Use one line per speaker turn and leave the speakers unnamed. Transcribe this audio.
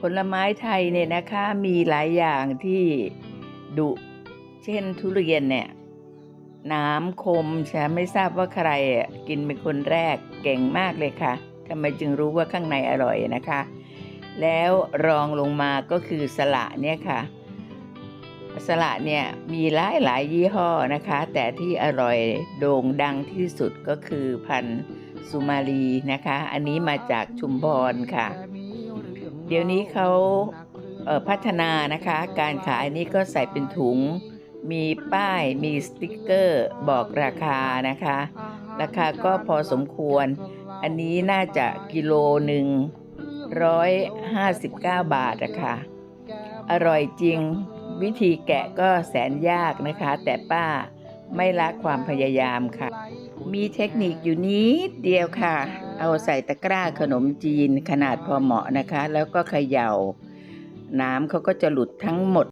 ผลไม้ไทยเนี่ยนะคะมีหลายอย่างที่ดุ เช่นทุเรียนเนี่ยน้ำคมใช่ไม่ทราบว่าใครกินเป็นคนแรกเก่งมากเลยค่ะทำไมจึงรู้ว่าข้างในอร่อยนะคะ แล้วรองลงมาก็คือสละเนี่ยค่ะ สละเนี่ยมีหลายหลายยี่ห้อนะคะ แต่ที่อร่อยโด่งดังที่สุดก็คือพันธุ์สุมาลีนะคะ อันนี้มาจากชุมพรค่ะ เดี๋ยวนี้เขาเพัฒนานะคะ การขายนี่ก็ใส่เป็นถุง มีป้ายมีสติกเกอร์บอกราคานะคะ ราคาก็พอสมควร อันนี้น่าจะกิโลหนึ่งร้อยห้าสิบเก้าบาทอะคะอร่อยจริงวิธีแกะก็แสนยากนะคะ แต่ป้าไม่ละความพยายามค่ะ มีเทคนิคอยู่นิดเดียวค่ะ เอาใส่ตะกร้าขนมจีนขนาดพอเหมาะนะคะ แล้วก็เขย่า น้ำเขาก็จะหลุดทั้งหมด